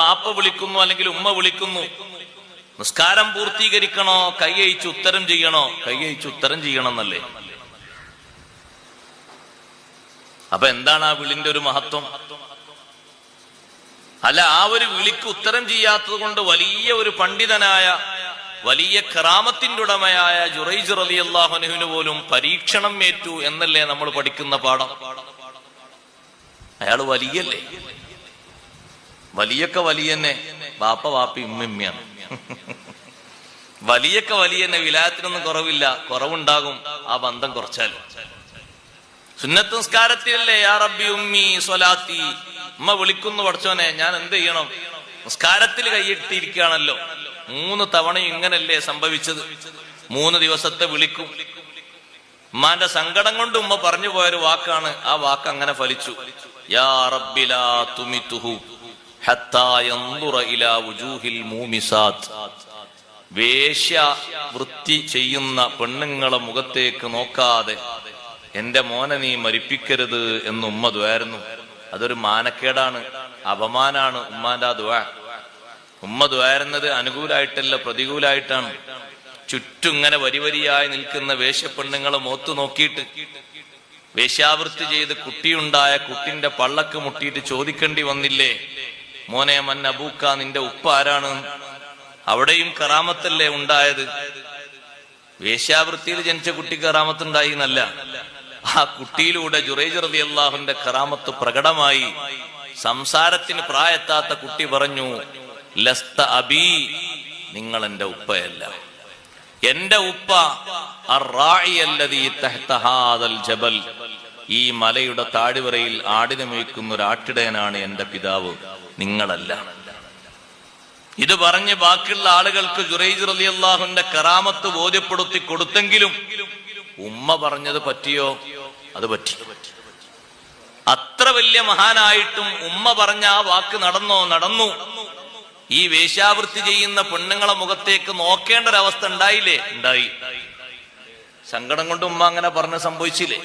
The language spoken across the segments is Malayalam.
പാപ്പ വിളിക്കുന്നു അല്ലെങ്കിൽ ഉമ്മ വിളിക്കുന്നു നിസ്കാരം പൂർത്തീകരിക്കണോ കൈയച്ച് ഉത്തരം ചെയ്യണോ? കൈയച്ച് ഉത്തരം ചെയ്യണം എന്നല്ലേ അപ്പൊ എന്താണ് ആ വിളിന്റെ ഒരു മഹത്വം? അല്ല ആ ഒരു വിളിക്ക് ഉത്തരം ചെയ്യാത്തത് കൊണ്ട് വലിയ ഒരു പണ്ഡിതനായ വലിയ കറാമത്തിന്റെ ഉടമയായ ജുറൈജ് റലി അള്ളാഹുനുവിന് പോലും പരീക്ഷണം ഏറ്റു എന്നല്ലേ നമ്മൾ പഠിക്കുന്ന പാഠം. അയാൾ വലിയല്ലേ? വലിയൊക്കെ വലിയന്നെ ബാപ്പ വാപ്പി ഉമ്മിമ്മയാണ് വലിയൊക്കെ വലിയന്നെ വിലായത്തിനൊന്നും കുറവില്ല. കുറവുണ്ടാകും ആ ബന്ധം കുറച്ചാൽ സുന്നത്ത് നിസ്കാരത്തിലല്ലേ യാ റബ്ബി ഉമ്മി സ്വലാത്തി. ഉമ്മ വിളിക്കുന്നു പഠിച്ചോനെ ഞാൻ എന്ത് ചെയ്യണം? നിസ്കാരത്തിൽ കൈയിട്ടിരിക്കുകയാണല്ലോ. മൂന്ന് തവണയും ഇങ്ങനല്ലേ സംഭവിച്ചത്. മൂന്ന് ദിവസത്തെ വിളിക്കും. ഉമ്മാന്റെ സങ്കടം കൊണ്ട് ഉമ്മ പറഞ്ഞു പോയൊരു വാക്കാണ്. ആ വാക്ക് അങ്ങനെ ഫലിച്ചു. യാ റബ്ബിലാ തുമിതുഹു വേശ്യ വൃത്തി ചെയ്യുന്ന പെണ്ണുങ്ങളെ മുഖത്തേക്ക് നോക്കാതെ എന്റെ മോനെ നീ മരിപ്പിക്കരുത് എന്ന് ഉമ്മ ദ്വായിരുന്നു അതൊരു മാനക്കേടാണ് അപമാനാണ് ഉമ്മാന്റെ ആ ദ്വാ ഉമ്മ ദ്വാരുന്നത് അനുകൂലായിട്ടല്ല പ്രതികൂലായിട്ടാണ്. ചുറ്റും ഇങ്ങനെ വരി വരിയായി നിൽക്കുന്ന വേശ്യപ്പെണ്ണുങ്ങളെ മോത്തു നോക്കിയിട്ട് വേശ്യാവൃത്തി ചെയ്ത് കുട്ടിയുണ്ടായ കുട്ടിന്റെ പള്ളക്ക് മുട്ടിയിട്ട് ചോദിക്കേണ്ടി വന്നില്ലേ? മോനെ മൻ അബൂക്ക നിന്റെ ഉപ്പ ആരാണ്? അവിടെയും കറാമത്തല്ലേ ഉണ്ടായത്? വേശ്യാവൃത്തിയിൽ ജനിച്ച കുട്ടി കറാമത്തുണ്ടായി എന്നല്ല. ആ കുട്ടിയിലൂടെ ജുറൈജ് റതി അള്ളാഹുന്റെ കറാമത്ത് പ്രകടമായി. സംസാരത്തിന് പ്രായത്താത്ത കുട്ടി പറഞ്ഞു ലസ്ത അബി നിങ്ങൾ എന്റെ ഉപ്പയല്ല. എന്റെ ഉപ്പ ജബൽ. ഈ മലയുടെ താഴ്വരയിൽ ആടിനെ മേയ്ക്കുന്ന ഒരു ആട്ടിടയനാണ് എന്റെ പിതാവ്. നിങ്ങളല്ല. ഇത് പറഞ്ഞ് ബാക്കിയുള്ള ആളുകൾക്ക് ജുറൈജ് അലി അള്ളാഹുന്റെ കറാമത്ത് ബോധ്യപ്പെടുത്തി കൊടുത്തെങ്കിലും ഉമ്മ പറഞ്ഞത് പറ്റിയോ? അത് പറ്റി. അത്ര വലിയ മഹാനായിട്ടും ഉമ്മ പറഞ്ഞ ആ വാക്ക് നടന്നോ? നടന്നു. ഈ വേശ്യാവൃത്തി ചെയ്യുന്ന പെണ്ണുങ്ങളെ മുഖത്തേക്ക് നോക്കേണ്ട ഒരവസ്ഥ ഉണ്ടായില്ലേ? ഉണ്ടായി. സങ്കടം കൊണ്ട് ഉമ്മ അങ്ങനെ പറഞ്ഞ് സംഭവിച്ചില്ലേ?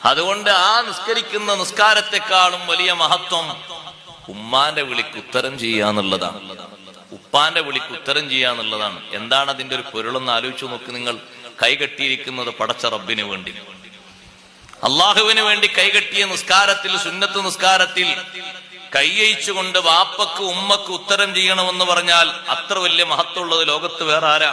അതുകൊണ്ട് ആ നിസ്കരിക്കുന്ന നിസ്കാരത്തെക്കാളും വലിയ മഹത്വം ഉമ്മാന്റെ വിളിക്ക് ഉത്തരം ചെയ്യാന്നുള്ളതാണ് ഉപ്പാന്റെ വിളിക്ക് ഉത്തരം ചെയ്യാന്നുള്ളതാണ് എന്താണ് അതിന്റെ ഒരു പൊരുളെന്ന് ആലോചിച്ചു നോക്ക് നിങ്ങൾ. കൈകെട്ടിയിരിക്കുന്നത് പടച്ച റബ്ബിന് വേണ്ടി. അള്ളാഹുവിന് വേണ്ടി കൈകെട്ടിയ നിസ്കാരത്തിൽ സുന്നത്ത് നിസ്കാരത്തിൽ കൈയച്ചുകൊണ്ട് വാപ്പക്ക് ഉമ്മക്ക് ഉത്തരം ചെയ്യണമെന്ന് പറഞ്ഞാൽ അത്ര വലിയ മഹത്വമുള്ളത് ലോകത്ത് വേറെ ആരാ?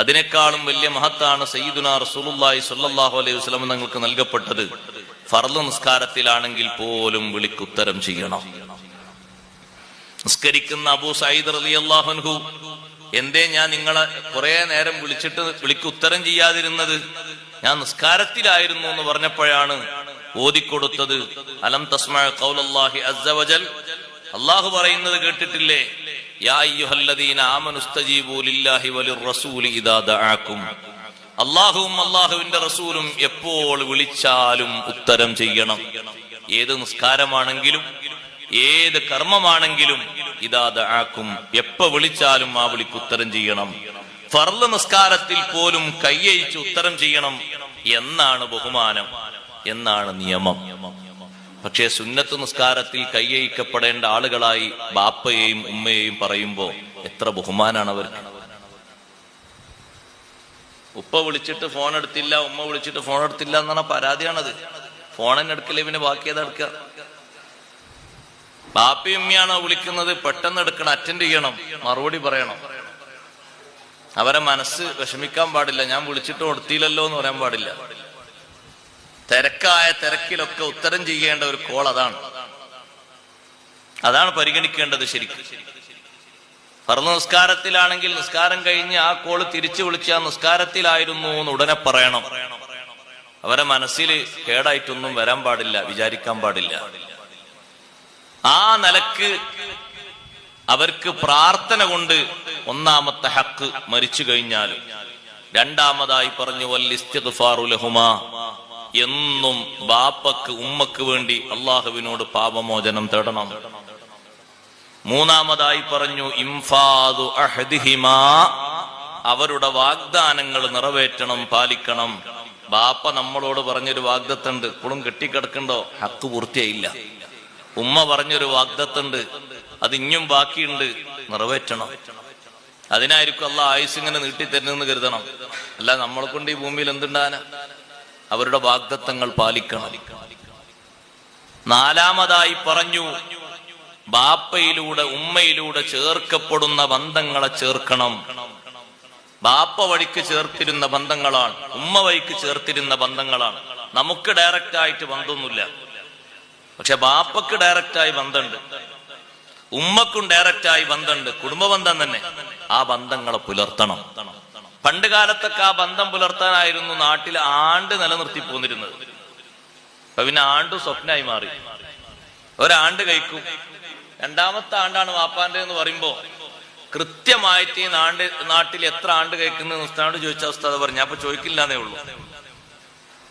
അതിനേക്കാളും വലിയ മഹത്താണ് സയ്യിദുന റസൂലുള്ളാഹി സ്വല്ലല്ലാഹു അലൈഹി വസല്ലം നിങ്ങൾക്ക് നൽകപ്പെട്ടത്. ഫർദ് നിസ്കാരത്തിലാണെങ്കിൽ പോലും വിളിക്കുത്തരം ചെയ്യണം. നിസ്കരിക്കുന്ന അബൂ സയ്യിദ് റളിയല്ലാഹു അൻഹു എന്തേ ഞാൻ നിങ്ങളെ കുറെ നേരം വിളിച്ചിട്ട് വിളിക്കുത്തരം ചെയ്യാതിരുന്നത്? ഞാൻ നിസ്കാരത്തിലായിരുന്നു എന്ന് പറഞ്ഞപ്പോഴാണ് ഓതിക്കൊടുത്തത്. അലം തസ്മഅ ഖൗലല്ലാഹി അസ്സവജൽ അള്ളാഹു പറയുന്നത് കേട്ടിട്ടില്ലേ? അള്ളാഹുവും അള്ളാഹുവിന്റെ റസൂലും എപ്പോൾ വിളിച്ചാലും ഉത്തരം ചെയ്യണം. ഏത് നിസ്കാരമാണെങ്കിലും ഏത് കർമ്മമാണെങ്കിലും ഇതാ ആക്കും എപ്പോ വിളിച്ചാലും ആ വിളിക്ക് ഉത്തരം ചെയ്യണം. ഫർൾ നിസ്കാരത്തിൽ പോലും കയ്യയിച്ച് ഉത്തരം ചെയ്യണം. എന്നാണ് ബഹുമാനം. എന്നാണ് നിയമം. പക്ഷേ സുന്നത്ത് നിസ്കാരത്തിൽ കയ്യയിക്കപ്പെടേണ്ട ആളുകളായി ബാപ്പയെയും ഉമ്മയെയും പറയുമ്പോൾ എത്ര ബഹുമാനാണ് അവർക്ക് ഉപ്പ വിളിച്ചിട്ട് ഫോൺ എടുത്തില്ല ഉമ്മ വിളിച്ചിട്ട് ഫോൺ എടുത്തില്ല എന്നാണ് പരാതിയാണത്. ഫോണിന് എടുക്കില്ല പിന്നെ ബാക്കി ഏതാ എടുക്കുക ബാപ്പി ഉമ്മയാണോ വിളിക്കുന്നത്? പെട്ടെന്ന് എടുക്കണം അറ്റൻഡ് ചെയ്യണം മറുപടി പറയണം. അവരെ മനസ്സ് വിഷമിക്കാൻ പാടില്ല ഞാൻ വിളിച്ചിട്ട് കൊടുത്തില്ലല്ലോ എന്ന് പറയാൻ പാടില്ല. തിരക്കായ തിരക്കിലൊക്കെ ഉത്തരം ചെയ്യേണ്ട ഒരു കോൾ അതാണ്. അതാണ് പരിഗണിക്കേണ്ടത് ശരിക്കും. പറഞ്ഞ നിസ്കാരത്തിലാണെങ്കിൽ നിസ്കാരം കഴിഞ്ഞ് ആ കോൾ തിരിച്ചു വിളിച്ച നിസ്കാരത്തിലായിരുന്നു എന്ന് ഉടനെ പറയണം. അവരെ മനസ്സിൽ കേടായിട്ടൊന്നും വരാൻ പാടില്ല വിചാരിക്കാൻ പാടില്ല. ആ നിലയ്ക്ക് അവർക്ക് പ്രാർത്ഥന കൊണ്ട് ഒന്നാമത്തെ ഹക്ക് മരിച്ചു കഴിഞ്ഞാലും രണ്ടാമതായി പറഞ്ഞു വല്ലിസ്തിഗ്ഫാറുലഹുമാ എന്നും ബാപ്പക്ക് ഉമ്മക്ക് വേണ്ടി അള്ളാഹുവിനോട് പാപമോചനം തേടണം. മൂന്നാമതായി പറഞ്ഞു ഇംഫാദു അഹദിഹിമാ. അവരുടെ വാഗ്ദാനങ്ങൾ നിറവേറ്റണം പാലിക്കണം. ബാപ്പ നമ്മളോട് പറഞ്ഞൊരു വാഗ്ദത്തുണ്ട്. ഇപ്പോഴും കെട്ടിക്കിടക്കണ്ടോ? ഹക്ക് പൂർത്തിയായില്ല. ഉമ്മ പറഞ്ഞൊരു വാഗ്ദത്തുണ്ട്. അത് ഇഞ്ഞും ബാക്കിയുണ്ട്. നിറവേറ്റണം. അതിനായിരിക്കും അല്ല ആയുസ് ഇങ്ങനെ നീട്ടിത്തരുന്നെന്ന് കരുതണം. അല്ല നമ്മളെ കൊണ്ട് ഈ ഭൂമിയിൽ എന്തുണ്ടാന അവരുടെ വാഗ്ദത്തങ്ങൾ പാലിക്കണം. നാലാമതായി പറഞ്ഞു ബാപ്പയിലൂടെ ഉമ്മയിലൂടെ ചേർക്കപ്പെടുന്ന ബന്ധങ്ങളെ ചേർക്കണം. ബാപ്പ വഴിക്ക് ചേർത്തിരുന്ന ബന്ധങ്ങളാണ് ഉമ്മ വഴിക്ക് ചേർത്തിരുന്ന ബന്ധങ്ങളാണ്. നമുക്ക് ഡയറക്റ്റ് ആയിട്ട് ബന്ധമൊന്നുമില്ല. പക്ഷെ ബാപ്പക്ക് ഡയറക്റ്റായി ബന്ധമുണ്ട്. ഉമ്മക്കും ഡയറക്റ്റായി ബന്ധമുണ്ട്. കുടുംബ ബന്ധം തന്നെ ആ ബന്ധങ്ങളെ പുലർത്തണം. പണ്ട് കാലത്തൊക്കെ ആ ബന്ധം പുലർത്താനായിരുന്നു നാട്ടിൽ ആണ്ട് നിലനിർത്തി പോന്നിരുന്നത്. അപ്പൊ പിന്നെ ആണ്ട് സ്വപ്നമായി മാറി. ഒരാണ്ട് കഴിക്കും. രണ്ടാമത്തെ ആണ്ടാണ് വാപ്പാന്റെ എന്ന് പറയുമ്പോ കൃത്യമായിട്ട് ഈ നാണ്ട് നാട്ടിൽ എത്ര ആണ്ട് കഴിക്കുന്ന ഉസ്താനോട് ചോദിച്ച ഉസ്താദ് പറഞ്ഞു അപ്പൊ ചോദിക്കില്ലാന്നേ ഉള്ളൂ.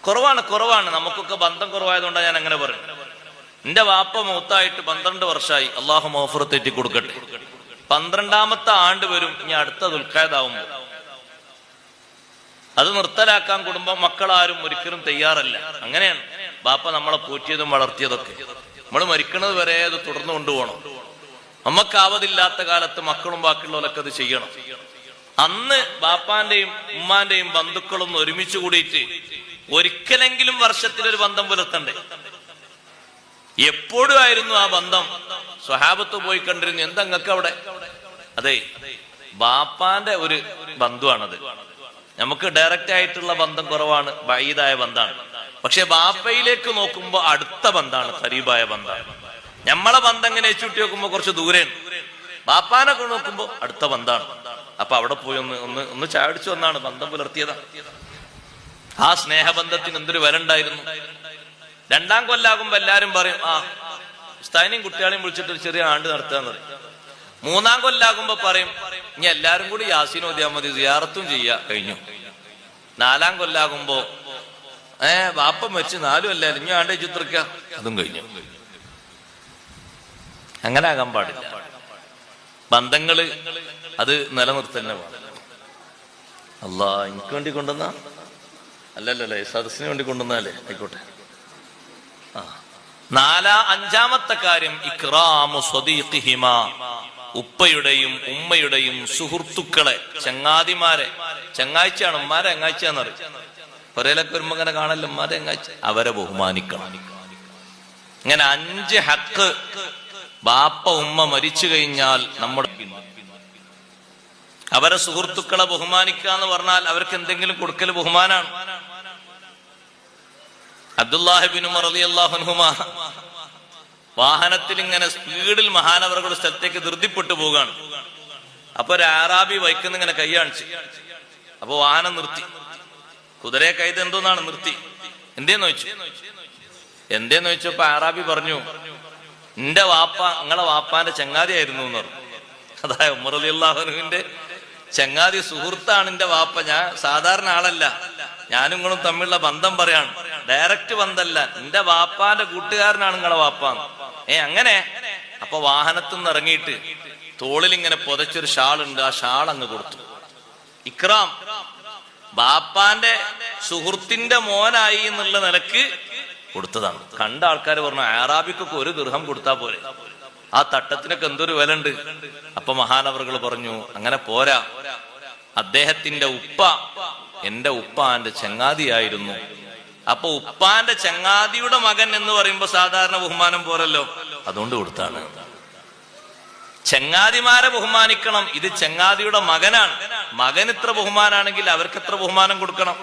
കുറവാണ് കുറവാണ്. നമുക്കൊക്കെ ബന്ധം കുറവായതുകൊണ്ടാണ് ഞാൻ അങ്ങനെ പറഞ്ഞു എന്റെ വാപ്പ മൂത്തായിട്ട് പന്ത്രണ്ട് വർഷമായി അള്ളാഹു മോഫർ തെറ്റി കൊടുക്കട്ടെ പന്ത്രണ്ടാമത്തെ ആണ്ട് വരും. ഇനി അടുത്ത ദുൽഖായതാവുമ്പോ അത് നിർത്തലാക്കാൻ കുടുംബം മക്കളാരും ഒരിക്കലും തയ്യാറല്ല. അങ്ങനെയാണ്. ബാപ്പ നമ്മളെ പോറ്റിയതും വളർത്തിയതൊക്കെ. നമ്മൾ മരിക്കുന്നത് വരെ അത് തുടർന്നു കൊണ്ടുപോകണം. നമുക്കാവതില്ലാത്ത കാലത്ത് മക്കളും ബാക്കിയുള്ളവരൊക്കെ അത് ചെയ്യണം. അന്ന് ബാപ്പാന്റെയും ഉമ്മാന്റെയും ബന്ധുക്കളൊന്ന് ഒരുമിച്ച് കൂടിയിട്ട് ഒരിക്കലെങ്കിലും വർഷത്തിലൊരു ബന്ധം പുലർത്തണ്ടേ? എപ്പോഴും ആയിരുന്നു ആ ബന്ധം. സ്വഹാബത്ത് പോയി കണ്ടിരുന്നു എന്തങ്ങൾക്ക് അവിടെ? അതെ ബാപ്പാന്റെ ഒരു ബന്ധുവാണത്. നമുക്ക് ഡയറക്റ്റ് ആയിട്ടുള്ള ബന്ധം കുറവാണ് ബൈദായ ബന്ധമാണ്. പക്ഷെ ബാപ്പയിലേക്ക് നോക്കുമ്പോൾ അടുത്ത ബന്ധമാണ് കരീബായ ബന്ധമാണ്. നമ്മളെ ബന്ധം ഇങ്ങനെ ചുട്ടി നോക്കുമ്പോ കുറച്ച് ദൂരെയാണ് ബാപ്പാനെ നോക്കുമ്പോ അടുത്ത ബന്ധമാണ്. അപ്പൊ അവിടെ പോയി ഒന്ന് ഒന്ന് ഒന്ന് ചാടിച്ചു വന്നാണ് ബന്ധം പുലർത്തിയതാ. ആ സ്നേഹബന്ധത്തിന് എന്തൊരു വില ഉണ്ടായിരുന്നു. രണ്ടാം കൊല്ലാകുമ്പോ എല്ലാരും പറയും ആ ഉസ്താദിനെയും കുട്ടികളെയും വിളിച്ചിട്ട് ഒരു ചെറിയ ആണ്ട് നടത്താന്ന് പറയും. മൂന്നാം കൊല്ലാകുമ്പോ പറയും ഇനി എല്ലാരും കൂടി യാസീൻ ഓതിയാൽ സിയാറത്തും ചെയ്യാ കഴിഞ്ഞു. നാലാം കൊല്ലാകുമ്പോ ഏ വാപ്പ മരിച്ച് നാലും അല്ല ഇനി ആണ്ട് ചിത്രക്ക അതും കഴിഞ്ഞു. അങ്ങനെ ആകാൻ പാടില്ല. ബന്ധങ്ങൾ അത് നിലനിർത്തന്നെ അല്ല അല്ലാ എനിക്ക് വേണ്ടി കൊണ്ടുവന്ന? അല്ലല്ലേ സദസ്സിന് വേണ്ടി കൊണ്ടുവന്നാലേ ആയിക്കോട്ടെ. ആ. നാലാ അഞ്ചാമത്തെ കാര്യം ഇക്രാമു സ്വദീഖിഹിമ. ഉപ്പയുടെയും ഉമ്മയുടെയും സുഹൃത്തുക്കളെ ചങ്ങാതിമാരെ. ചങ്ങാഴ്ചയാണ് ഉമ്മാരെ എങ്ങാഴ്ചയാന്ന് പറയും പുരയിലൊക്കെ വരുമ്പോ മകനെ കാണല്ലോ ഉമ്മാരെ എങ്ങാഴ്ച അവരെ ബഹുമാനിക്കണം. ഇങ്ങനെ അഞ്ച് ഹക്ക് ബാപ്പ ഉമ്മ മരിച്ചു കഴിഞ്ഞാൽ നമ്മുടെ അവരെ സുഹൃത്തുക്കളെ ബഹുമാനിക്കുക എന്ന് പറഞ്ഞാൽ അവർക്ക് എന്തെങ്കിലും കൊടുക്കൽ ബഹുമാനാണ്. അബ്ദുല്ലാഹിബിൻ അള്ളാഹുനുമ വാഹനത്തിൽ ഇങ്ങനെ സ്പീഡിൽ മഹാനവറുകൾ സ്ഥലത്തേക്ക് ധൃതിപ്പെട്ടു പോവുകയാണ്. അപ്പൊ ഒരു ആറാബി വൈക്കുന്ന ഇങ്ങനെ കൈ അപ്പൊ വാഹനം നിർത്തി. കുതിരയെ കൈത് എന്തോന്നാണ് നിർത്തി? എന്തേന്ന് ചോദിച്ചു? എന്തേന്ന് ചോദിച്ചപ്പോ ആറാബി പറഞ്ഞു എന്റെ വാപ്പ നിങ്ങളെ വാപ്പാന്റെ ചങ്ങാതിയായിരുന്നു എന്ന് പറഞ്ഞു. അതായത് ഉമർ അലി അള്ളാഹുനുവിന്റെ ചങ്ങാതി സുഹൃത്താണ് എന്റെ വാപ്പ. ഞാൻ സാധാരണ ആളല്ല. ഞാനും നിങ്ങളും തമ്മിലുള്ള ബന്ധം പറയാണ്. ഡയറക്റ്റ് വന്നല്ല എന്റെ വാപ്പാന്റെ കൂട്ടുകാരനാണ് നിങ്ങളെ വാപ്പ. ഏ അങ്ങനെ? അപ്പൊ വാഹനത്തിൽ നിന്ന് ഇറങ്ങിയിട്ട് തോളിൽ ഇങ്ങനെ പുതച്ചൊരു ഉണ്ട് ആ ഷാൾ അങ്ങ് കൊടുത്തു. ഇക്രാം ബാപ്പാന്റെ സുഹൃത്തിന്റെ മോനായി എന്നുള്ള നിലയ്ക്ക് കൊടുത്തതാണ്. കണ്ട ആൾക്കാർ പറഞ്ഞു ആറാബിക്കൊക്കെ ഒരു ഗൃഹം കൊടുത്താ പോലെ ആ തട്ടത്തിനൊക്കെ എന്തൊരു വില ഉണ്ട് അപ്പൊ മഹാനവറുകൾ പറഞ്ഞു അങ്ങനെ പോരാ. അദ്ദേഹത്തിന്റെ ഉപ്പ എന്റെ ഉപ്പ എന്റെ ചങ്ങാതിയായിരുന്നു. അപ്പൊ ഉപ്പാന്റെ ചങ്ങാതിയുടെ മകൻ എന്ന് പറയുമ്പോ സാധാരണ ബഹുമാനം പോരല്ലോ? അതുകൊണ്ട് കൊടുത്താണ്. ചങ്ങാതിമാരെ ബഹുമാനിക്കണം ഇത് ചങ്ങാതിയുടെ മകനാണ്. മകൻ ഇത്ര ബഹുമാനാണെങ്കിൽ അവർക്ക് എത്ര ബഹുമാനം കൊടുക്കണം?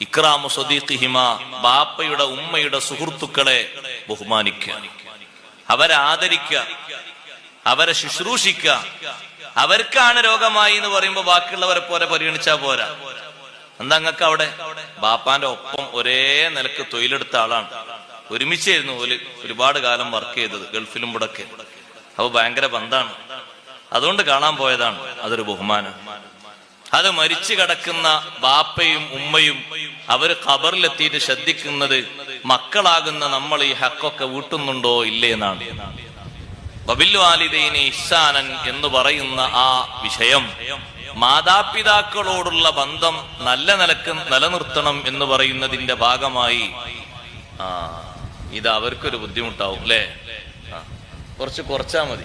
ഇക്രാമു സ്വദീഖിഹിമ ബാപ്പയുടെ ഉമ്മയുടെ സുഹൃത്തുക്കളെ ബഹുമാനിക്കുക. അവരെ ആദരിക്കുക. അവരെ ശുശ്രൂഷിക്കുക. അവർക്കാണ് രോഗമായി എന്ന് പറയുമ്പോ ബാക്കിയുള്ളവരെ പോലെ പരിഗണിച്ചാ പോരാ. എന്താ അങ്ങക്ക് അവിടെ ബാപ്പാന്റെ ഒപ്പം ഒരേ നിലയ്ക്ക് തൊഴിലെടുത്ത ആളാണ്. ഒരുമിച്ചായിരുന്നു ഓൽ ഒരുപാട് കാലം വർക്ക് ചെയ്തത് ഗൾഫിലും ഇവിടൊക്കെ. അപ്പൊ ഭയങ്കര ബന്ധാണ്. അതുകൊണ്ട് കാണാൻ പോയതാണ് അതൊരു ബഹുമാനം. അത് മരിച്ചു കിടക്കുന്ന ബാപ്പയും ഉമ്മയും അവർ ഖബറിലെത്തിയിട്ട് ശ്രദ്ധിക്കുന്നത് മക്കളാകുന്ന നമ്മൾ ഈ ഹക്കൊക്കെ വീട്ടുന്നുണ്ടോ ഇല്ലേ എന്നാണ്. ബബിൽ വാലിദൈനെ ഇഹ്സാനൻ എന്ന് പറയുന്ന ആ വിഷയം മാതാപിതാക്കളോടുള്ള ബന്ധം നല്ല നിലയ്ക്ക് നിലനിർത്തണം എന്ന് പറയുന്നതിന്റെ ഭാഗമായി ആ ഇത് അവർക്കൊരു ബുദ്ധിമുട്ടാവും അല്ലേ? കുറച്ച് കുറച്ചാ മതി.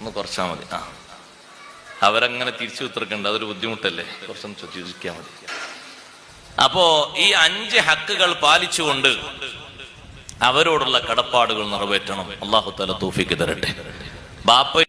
ഒന്ന് കുറച്ചാ മതി ആ. അവരങ്ങനെ തിരിച്ചു ഉത്തർക്കണ്ട അതൊരു ബുദ്ധിമുട്ടല്ലേ? കുറച്ചൊന്ന് ചോദിക്കാൻ മതി. അപ്പോ ഈ അഞ്ച് ഹക്കുകൾ പാലിച്ചുകൊണ്ട് അവരോടുള്ള കടപ്പാടുകൾ നിറവേറ്റണം. അള്ളാഹു തല തൂഫിക്ക് തരട്ടെ. ബാപ്പ